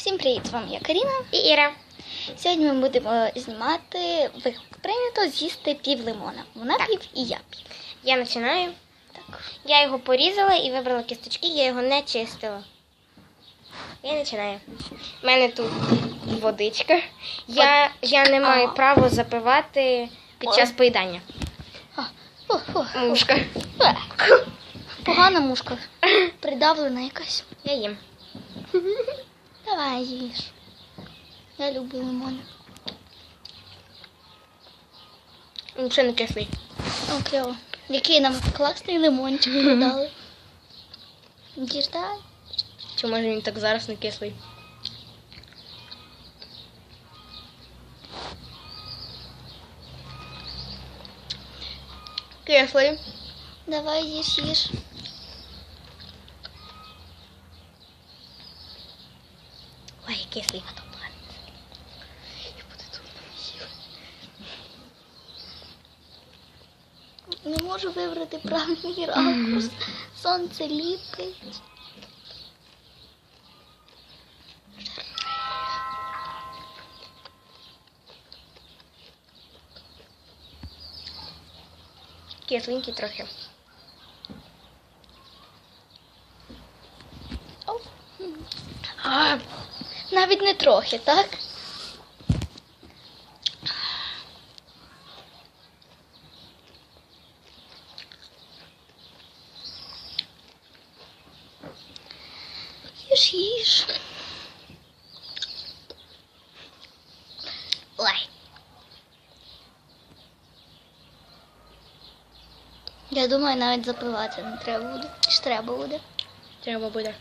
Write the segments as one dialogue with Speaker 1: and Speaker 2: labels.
Speaker 1: Всім привіт! З вами я Каріна.
Speaker 2: І Іра.
Speaker 1: Сьогодні ми будемо знімати виклик прийнято з'їсти пів лимона. Вона
Speaker 2: Так.
Speaker 1: пів і я пів.
Speaker 2: Я починаю.
Speaker 1: Так.
Speaker 2: Я його порізала і вибрала кісточки, я його не чистила. Я починаю. У мене тут водичка. Я, я не маю
Speaker 1: А.
Speaker 2: права запивати під час поїдання.
Speaker 1: А, о, о,
Speaker 2: Мушка.
Speaker 1: Е, Погана мушка. Придавлена якась.
Speaker 2: Я їм.
Speaker 1: Їж. Я люблю лимон.
Speaker 2: Він ще не кислий.
Speaker 1: О, кльово. Який нам класний лимончик продали. Їж дай.
Speaker 2: Чи може він так зараз не кислий? Кислий.
Speaker 1: Давай їж, їж.
Speaker 2: Ой, кислий.
Speaker 1: Я буду тут. Не можу вибрати правильний ракурс. Сонце ліпить.
Speaker 2: Кисленький трохи.
Speaker 1: Оу. А, навіть не трохи, так? Їж, їж. Ой. Я думаю, навіть запивати не треба буде. Чи треба буде?
Speaker 2: Треба буде.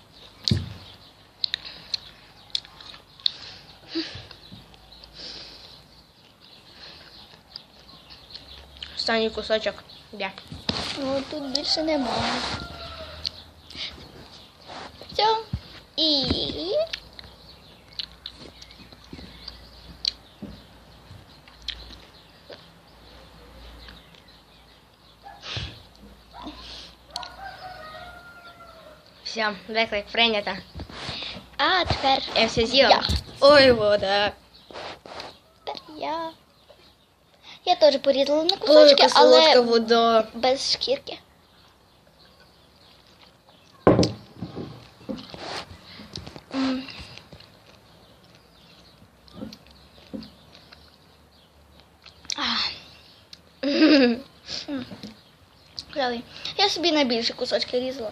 Speaker 2: Останній кусочок. Як?
Speaker 1: Ну, тут більше немає. Все. І.
Speaker 2: Все, виклик прийнято.
Speaker 1: А тепер
Speaker 2: Я все з'їла. Ой, вода.
Speaker 1: тепер я. Я теж порізала на
Speaker 2: Ой,
Speaker 1: кусочки,
Speaker 2: солодка
Speaker 1: але
Speaker 2: вода.
Speaker 1: без шкірки. Я собі найбільші кусочки різала.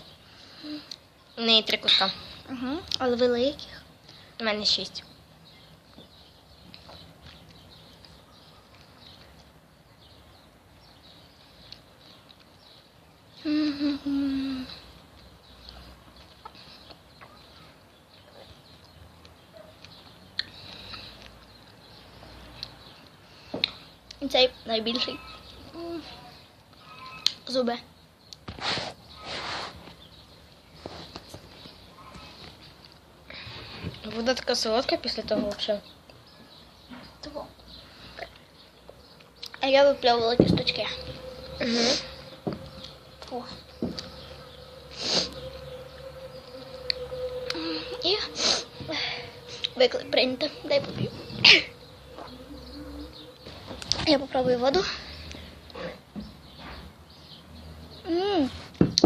Speaker 2: У неї три куска.
Speaker 1: Угу. Але великих.
Speaker 2: У мене шість.
Speaker 1: Мгм. І Цей найбільший. Зуби.
Speaker 2: Вода така солодка після того взагалі.
Speaker 1: А я випльовувала кісточки.
Speaker 2: Угу.
Speaker 1: О. І виклик прийнято. Дай поп'ю. Я попробую воду. Ммм,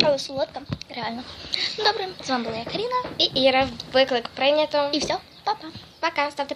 Speaker 1: але солодка, реально. Добре, з вами була я Каріна.
Speaker 2: І Іра, виклик прийнято.
Speaker 1: І все, па-па.
Speaker 2: Пока, ставте